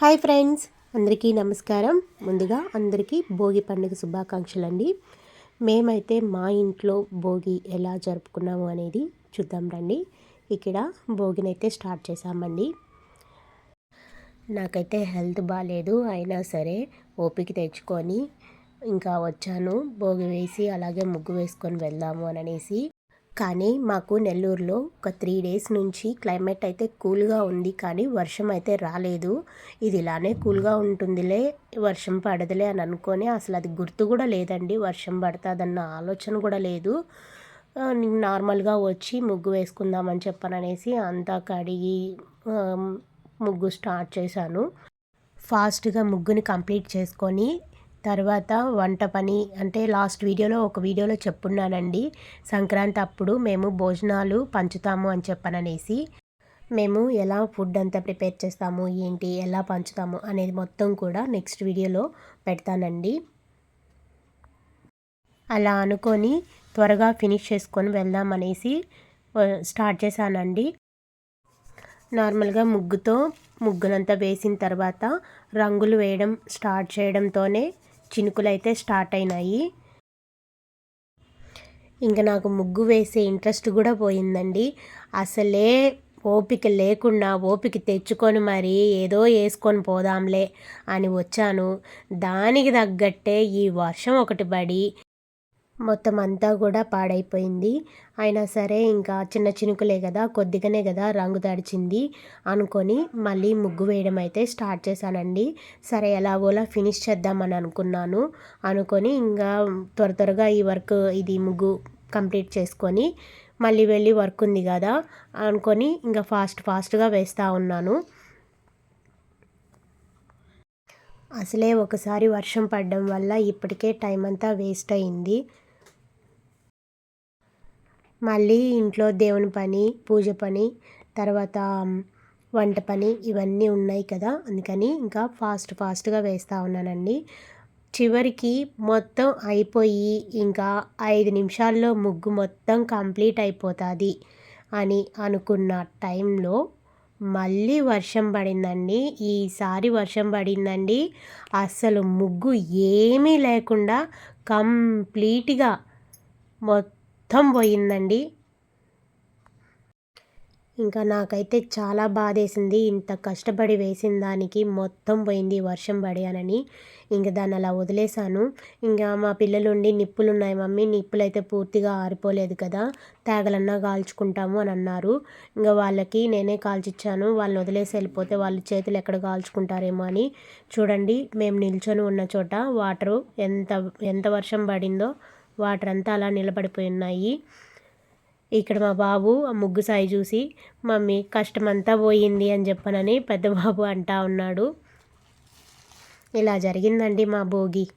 Hi friends అందరికీ నమస్కారం. ముందుగా అందరికీ భోగి పండుగ శుభాకాంక్షలు అండి మేమైతే మా ఇంట్లో భోగి ఎలా జరుపుకున్నాము అనేది చూద్దాం రండి. ఇక్కడ భోగినైతే స్టార్ట్ చేసామండి నాకైతే హెల్త్ బాగాలేదు అయినా సరే ఓపిక తెచ్చుకొని ఇంకా వచ్చాను. భోగి వేసి అలాగే ముగ్గు వేసుకొని వెళ్దాము అని అనేసి కానీ మాకు నెల్లూరులో ఒక త్రీ డేస్ నుంచి క్లైమేట్ అయితే కూల్గా ఉంది కానీ వర్షం అయితే రాలేదు. ఇది ఇలానే కూల్గా ఉంటుందిలే వర్షం పడదులే అని అనుకొని అసలు అది గుర్తు కూడా లేదండి. వర్షం పడుతుందన్న ఆలోచన కూడా లేదు. నార్మల్గా వచ్చి ముగ్గు వేసుకుందామని చెప్పననేసి అంతా కడిగి ముగ్గు స్టార్ట్ చేశాను. ఫాస్ట్గా ముగ్గుని కంప్లీట్ చేసుకొని తర్వాత వంట పని అంటే లాస్ట్ వీడియోలో ఒక వీడియోలో చెప్పున్నానండి. సంక్రాంతి అప్పుడు మేము భోజనాలు పంచుతాము అని చెప్పననేసి మేము ఎలా ఫుడ్ అంతా ప్రిపేర్ చేస్తాము ఏంటి ఎలా పంచుతాము అనేది మొత్తం కూడా నెక్స్ట్ వీడియోలో పెడతానండి. అలా అనుకొని త్వరగా ఫినిష్ చేసుకొని వెళ్దాం అనేసి స్టార్ట్ చేశానండి. నార్మల్గా ముగ్గుతో ముగ్గునంతా వేసిన తర్వాత రంగులు వేయడం స్టార్ట్ చేయడంతోనే చినుకులు అయితే స్టార్ట్ అయినాయి. ఇంకా నాకు ముగ్గు వేసే ఇంట్రెస్ట్ కూడా పోయిందండి. అసలే ఓపిక లేకుండా ఓపిక తెచ్చుకొని మరి ఏదో వేసుకొని పోదాంలే అని వచ్చాను. దానికి తగ్గట్టే ఈ వర్షం ఒకటి పడి మొత్తం అంతా కూడా పాడైపోయింది. అయినా సరే ఇంకా చిన్న చినుకులే కదా కొద్దిగానే కదా రంగు తడిచింది అనుకొని మళ్ళీ ముగ్గు వేయడం అయితే స్టార్ట్ చేశానండి. సరే ఎలాగోలా ఫినిష్ చేద్దామని అనుకున్నాను. అనుకొని ఇంకా త్వర త్వరగా ఈ వర్క్ ఇది ముగ్గు కంప్లీట్ చేసుకొని మళ్ళీ వెళ్ళి వర్క్ ఉంది కదా అనుకొని ఇంకా ఫాస్ట్ ఫాస్ట్గా వేస్తూ ఉన్నాను. అసలే ఒకసారి వర్షం పడడం వల్ల ఇప్పటికే టైం అంతా వేస్ట్ అయింది. మళ్ళీ ఇంట్లో దేవుని పని పూజ పని తర్వాత వంట పని ఇవన్నీ ఉన్నాయి కదా. అందుకని ఇంకా ఫాస్ట్ ఫాస్ట్గా వేస్తూ ఉన్నానండి. చివరికి మొత్తం అయిపోయి ఇంకా ఐదు నిమిషాల్లో ముగ్గు మొత్తం కంప్లీట్ అయిపోతుంది అని అనుకున్న టైంలో మళ్ళీ వర్షం పడిందండి. ఈసారి వర్షం పడిందండి. అస్సలు ముగ్గు ఏమీ లేకుండా కంప్లీట్గా మొత్తం మొత్తం పోయిందండి. ఇంకా నాకైతే చాలా బాధేసింది. ఇంత కష్టపడి వేసిన దానికి మొత్తం పోయింది వర్షం పడానని ఇంకా దాన్ని అలా వదిలేశాను. ఇంకా మా పిల్లలుండి నిప్పులు ఉన్నాయి మమ్మీ. నిప్పులు అయితే పూర్తిగా ఆరిపోలేదు కదా. తేగలన్నా కాల్చుకుంటాము అని అన్నారు. ఇంకా వాళ్ళకి నేనే కాల్చిచ్చాను. వాళ్ళని వదిలేసి వెళ్ళిపోతే వాళ్ళు చేతులు ఎక్కడ కాల్చుకుంటారేమో అని. చూడండి మేము నిల్చొని ఉన్న చోట వాటరు ఎంత ఎంత వర్షం పడిందో. వాటర్ అంతా అలా నిలబడిపోయి ఉన్నాయి. ఇక్కడ మా బాబు ఆ ముగ్గు సాయి చూసి మమ్మీ కష్టమంతా పోయింది అని చెప్పనని పెద్ద బాబు అంటా ఉన్నాడు. ఇలా జరిగిందండి మా భోగి.